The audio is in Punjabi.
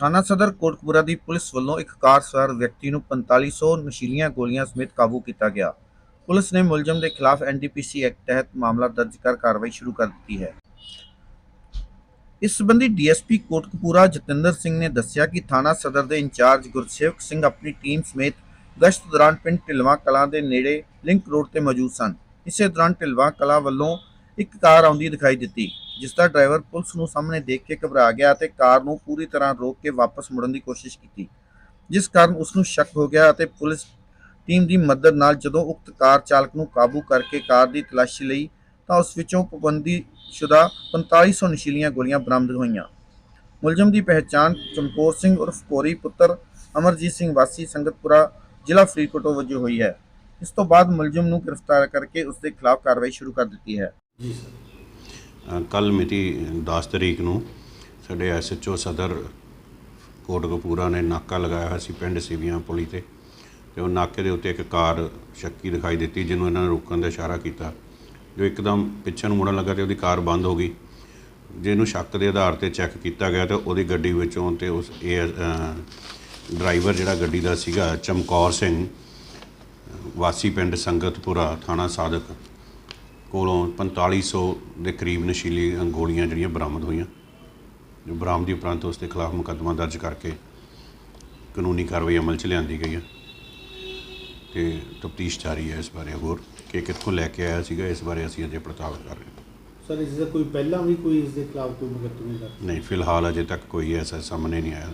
ਥਾਣਾ ਸਦਰ ਕੋਟਕਪੂਰਾ ਦੀ ਪੁਲਿਸ ਵੱਲੋਂ ਇੱਕ ਕਾਰ ਸਵਾਰ ਵਿਅਕਤੀ ਨੂੰ 4500 ਨਸ਼ੀਲੀਆਂ ਗੋਲੀਆਂ ਸਮੇਤ ਕਾਬੂ ਕੀਤਾ ਗਿਆ। ਪੁਲਿਸ ਨੇ ਮੁਲਜ਼ਮ ਦੇ ਖਿਲਾਫ ਐਨਡੀਪੀਸੀ ਐਕਟ ਤਹਿਤ ਮਾਮਲਾ ਦਰਜ ਕਰ ਕਾਰਵਾਈ ਸ਼ੁਰੂ ਕਰ ਦਿੱਤੀ ਹੈ। ਇਸ ਸੰਬੰਧੀ ਡੀਐਸਪੀ ਕੋਟਕਪੂਰਾ ਜਤਿੰਦਰ ਸਿੰਘ ਨੇ ਦੱਸਿਆ ਕਿ ਥਾਣਾ ਸਦਰ ਦੇ ਇੰਚਾਰਜ ਗੁਰਸੇਵਕ ਸਿੰਘ ਆਪਣੀ ਟੀਮ ਸਮੇਤ ਗਸ਼ਤ ਦੌਰਾਨ ਪਿੰਡ ਢਿਲਵਾਂ ਕਲਾਂ ਦੇ ਨੇੜੇ ਲਿੰਕ ਰੋਡ ਤੇ ਮੌਜੂਦ ਸਨ। ਇਸੇ ਦੌਰਾਨ ਢਿਲਵਾਂ ਕਲਾਂ ਵੱਲੋਂ ਇੱਕ ਕਾਰ ਆਉਂਦੀ ਦਿਖਾਈ ਦਿੱਤੀ, ਜਿਸ ਦਾ ਡਰਾਈਵਰ ਪੁਲਿਸ ਨੂੰ ਸਾਹਮਣੇ ਦੇਖ ਕੇ ਘਬਰਾ ਗਿਆ ਅਤੇ ਕਾਰ ਨੂੰ ਪੂਰੀ ਤਰ੍ਹਾਂ ਰੋਕ ਕੇ ਵਾਪਸ ਮੁੜਨ ਦੀ ਕੋਸ਼ਿਸ਼ ਕੀਤੀ, ਜਿਸ ਕਾਰਨ ਉਸ ਨੂੰ ਸ਼ੱਕ ਹੋ ਗਿਆ ਅਤੇ ਪੁਲਿਸ ਟੀਮ ਦੀ ਮਦਦ ਨਾਲ ਜਦੋਂ ਉਕਤ ਕਾਰ ਚਾਲਕ ਨੂੰ ਕਾਬੂ ਕਰਕੇ ਕਾਰ ਦੀ ਤਲਾਸ਼ੀ ਲਈ ਤਾਂ ਉਸ ਵਿੱਚੋਂ ਪਾਬੰਦੀ ਪਾਬੰਦੀਸ਼ੁਦਾ 4500 ਨਸ਼ੀਲੀਆਂ ਗੋਲੀਆਂ ਬਰਾਮਦ ਹੋਈਆਂ। ਮੁਲਜ਼ਮ ਦੀ ਪਹਿਚਾਣ ਚਮਕੌਰ ਸਿੰਘ ਉਰਫ ਕੋਰੀ ਪੁੱਤਰ ਅਮਰਜੀਤ ਸਿੰਘ ਵਾਸੀ ਸੰਗਤਪੁਰਾ ਜ਼ਿਲ੍ਹਾ ਫਰੀਦਕੋਟ ਵਜੋਂ ਹੋਈ ਹੈ। ਇਸ ਤੋਂ ਬਾਅਦ ਮੁਲਜ਼ਮ ਨੂੰ ਗ੍ਰਿਫਤਾਰ ਕਰਕੇ ਉਸ ਦੇ ਖਿਲਾਫ ਕਾਰਵਾਈ ਸ਼ੁਰੂ ਕਰ ਦਿੱਤੀ ਹੈ। ਜੀ ਸਰ। ਕੱਲ ਮਿਤੀ 10 ਤਰੀਕ ਨੂੰ ਸਾਡੇ ਐਸਐਚਓ ਸਦਰ ਕੋਟਕਪੂਰਾ ਨੇ ਨਾਕਾ ਲਗਾਇਆ ਹੋਇਆ ਸੀ ਪਿੰਡ ਸਿਵੀਆਂ ਪੁਲੀ ਤੇ ਤੇ ਉਹ ਨਾਕੇ ਦੇ ਉੱਤੇ ਇੱਕ ਕਾਰ ਸ਼ੱਕੀ ਦਿਖਾਈ ਦਿੱਤੀ ਜਿਹਨੂੰ ਇਹਨਾਂ ਨੇ ਰੋਕਣ ਦਾ ਇਸ਼ਾਰਾ ਕੀਤਾ, ਜੋ ਇੱਕਦਮ ਪਿੱਛੇ ਨੂੰ ਮੁੜਨ ਲੱਗਾ ਤੇ ਉਹਦੀ ਕਾਰ ਬੰਦ ਹੋ ਗਈ। ਜਿਹਨੂੰ ਸ਼ੱਕ ਦੇ ਆਧਾਰ ਤੇ ਚੈੱਕ ਕੀਤਾ ਗਿਆ ਤੇ ਉਹਦੀ ਗੱਡੀ ਵਿੱਚੋਂ ਤੇ ਉਸ ਇਹ ਡਰਾਈਵਰ ਜਿਹੜਾ ਗੱਡੀ ਦਾ ਸੀਗਾ ਚਮਕੌਰ ਸਿੰਘ, ਵਾਸੀ ਪਿੰਡ ਸੰਗਤਪੁਰਾ ਥਾਣਾ ਸਾਦਕ ਕੋਲੋਂ 4500 ਦੇ ਕਰੀਬ ਨਸ਼ੀਲੀ ਗੋਲੀਆਂ ਜਿਹੜੀਆਂ ਬਰਾਮਦ ਹੋਈਆਂ ਜੋ ਬਰਾਮਦੀ ਉਪਰੰਤ ਉਸ ਦੇ ਖਿਲਾਫ ਮੁਕੱਦਮਾ ਦਰਜ ਕਰਕੇ ਕਾਨੂੰਨੀ ਕਾਰਵਾਈ ਅਮਲ 'ਚ ਲਿਆਂਦੀ ਗਈ ਹੈ। ਤੇ ਤਫਤੀਸ਼ ਜਾਰੀ ਹੈ ਇਸ ਬਾਰੇ ਹੋਰ ਕਿ ਕਿੱਥੋਂ ਲੈ ਕੇ ਆਇਆ ਸੀਗਾ ਇਸ ਬਾਰੇ ਅਸੀਂ ਅਜੇ ਪੜਤਾਲ ਕਰ ਰਹੇ ਹਾਂ। ਸਰ ਇਸ ਦਾ ਕੋਈ ਪਹਿਲਾਂ ਵੀ ਕੋਈ ਇਸ ਦੇ ਖਿਲਾਫ ਕੋਈ ਮੁਕੱਦਮੇ ਨਹੀਂ ਫਿਲਹਾਲ ਅਜੇ ਤੱਕ ਕੋਈ ਐਸਾ ਸਾਹਮਣੇ ਨਹੀਂ ਆਇਆ।